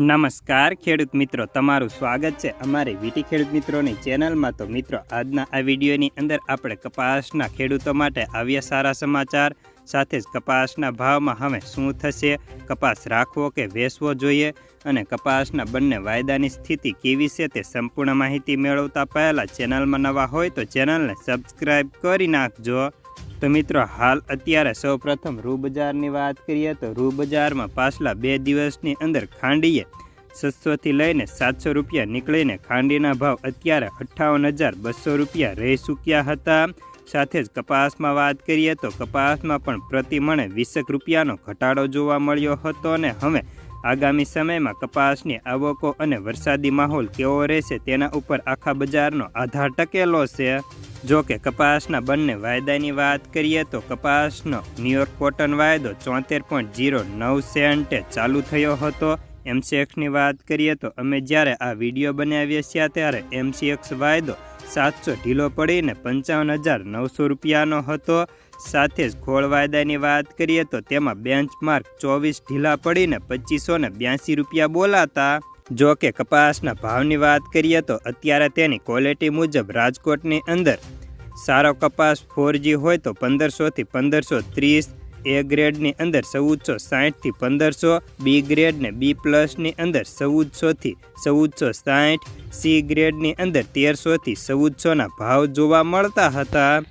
નમસ્કાર ખેડૂત મિત્રો, તમારું સ્વાગત છે અમારી વીટી ખેડૂત મિત્રોની ચેનલમાં. તો મિત્રો, આજના આ વિડીયોની અંદર આપણે કપાસના ખેડૂતો માટે આવ્યા સારા સમાચાર, સાથે જ કપાસના ભાવમાં હવે શું થશે, કપાસ રાખવો કે વેચવો જોઈએ અને કપાસના બંને વાયદાની સ્થિતિ કેવી છે તે સંપૂર્ણ માહિતી મેળવતા પહેલાં ચેનલમાં નવા હોય તો ચેનલને સબસ્ક્રાઈબ કરી નાખજો. તો મિત્રો, હાલ અત્યારે સૌ પ્રથમ રૂ બજારની વાત કરીએ તો રૂ બજારમાં પાછલા બે દિવસની અંદર ખાંડીએ સત્સોથી લઈને સાતસો રૂપિયા નીકળીને ખાંડીના ભાવ અત્યારે અઠ્ઠાવન હજાર બસો રૂપિયા રહી ચૂક્યા હતા. સાથે જ કપાસમાં વાત કરીએ તો કપાસમાં પણ પ્રતિમણે વીસેક રૂપિયાનો ઘટાડો જોવા મળ્યો હતો અને હવે આગામી સમયમાં કપાસની આવકો અને વરસાદી માહોલ કેવો રહેશે તેના ઉપર આખા બજારનો આધાર ટકેલો છે. જો કે કપાસના બંને વાયદાની વાત કરીએ તો કપાસનો ન્યુયોર્ક કોટન વાયદો ચોતેર પોઈન્ટ જીરો નવ સેન્ટે ચાલુ થયો હતો. એમસીએક્સની વાત કરીએ તો અમે જ્યારે આ વીડિયો બનાવીએ છીએ ત્યારે એમસીએક્સ વાયદો સાતસો ઢીલો પડીને પંચાવન હજાર નવસો રૂપિયાનો હતો. સાથે જ ખોળ વાયદાની વાત કરીએ તો તેમાં બેન્ચમાર્ક ચોવીસ ઢીલા પડીને પચીસો ને બ્યાસી રૂપિયા બોલાતા. જો કે કપાસના ભાવની વાત કરીએ તો અત્યારે તેની ક્વોલિટી મુજબ રાજકોટની અંદર સારો કપાસ ફોરજી હોય તો પંદરસોથી પંદરસો ત્રીસ એ ગ્રેડની અંદર ચૌદસો સાહીઠથી પંદરસો બી ગ્રેડને બી પ્લસની અંદર ચૌદસોથી ચૌદસો સાહીઠ સી ગ્રેડની અંદર તેરસોથી ચૌદસોના ભાવ જોવા મળતા હતા.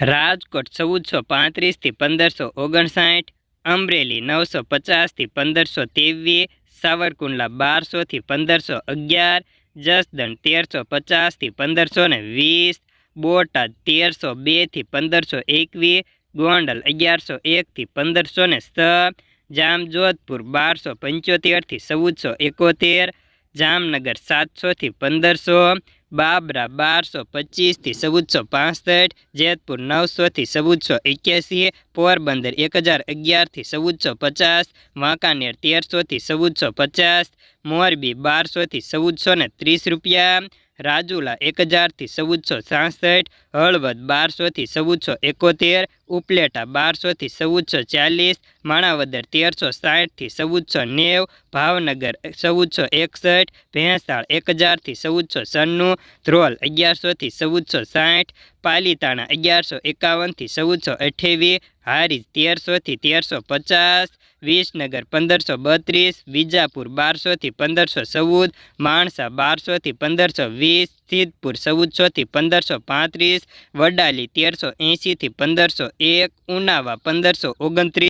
રાજકોટ ચૌદસો પાંત્રીસથી પંદરસો ઓગણસાઠ અમરેલી નવસો પચાસથી પંદરસો ત્રેવીસ, સાવરકુંડલા બારસોથી પંદરસો અગિયાર, જસદણ તેરસો પચાસથી પંદરસો ને વીસ, બોટાદ તેરસો બેથી પંદરસો એકવીસ ગોંડલ, અગિયારસો એકથી પંદરસો ને છ જામજોધપુર, બારસો પંચોતેરથી ચૌદસો એકોતેર, જામનગર સાતસોથી પંદરસો, બાબરા, બારસો પચીસથી ચૌદસો પાસઠ, જેતપુર નવસોથી ચૌદસો એક્યાસી, પોરબંદર, એક હજાર અગિયારથી ચૌદસો પચાસ, વાંકાનેર તેરસોથી ચૌદસો પચાસ, મોરબી બારસોથી ચૌદસો ને ત્રીસ રૂપિયા, રાજુલા, એક હજારથી ચૌદસો સાસઠ, હળવદ બારસોથી ચૌદસો એકોતેર ઉપલેટા બારસોથી ચૌદસો ચાલીસ, માણાવદર તેરસો સાઠથી ચૌદસો નેવ, ભાવનગર ચૌદસો એકસઠ, ભેંસાળ એક હજારથી ચૌદસો સન્નું ધ્રોલ અગિયારસોથી ચૌદસો સાઠ, પાલીતાણા અગિયારસો એકાવનથી ચૌદસો અઠ્યાવીસ, હારીજ તેરસોથી તેરસો પચાસ, વિસનગર પંદરસો બત્રીસ, વિજાપુર બારસોથી પંદરસો ચૌદ, માણસા બારસોથી પંદરસો વીસ સિદ્ધપુર ચૌદસોથી પંદરસો પાંત્રીસ વડાલી તેરસો એંશીથી પંદરસો એક ઉનાવા પંદરસો ઓગણત્રીસ.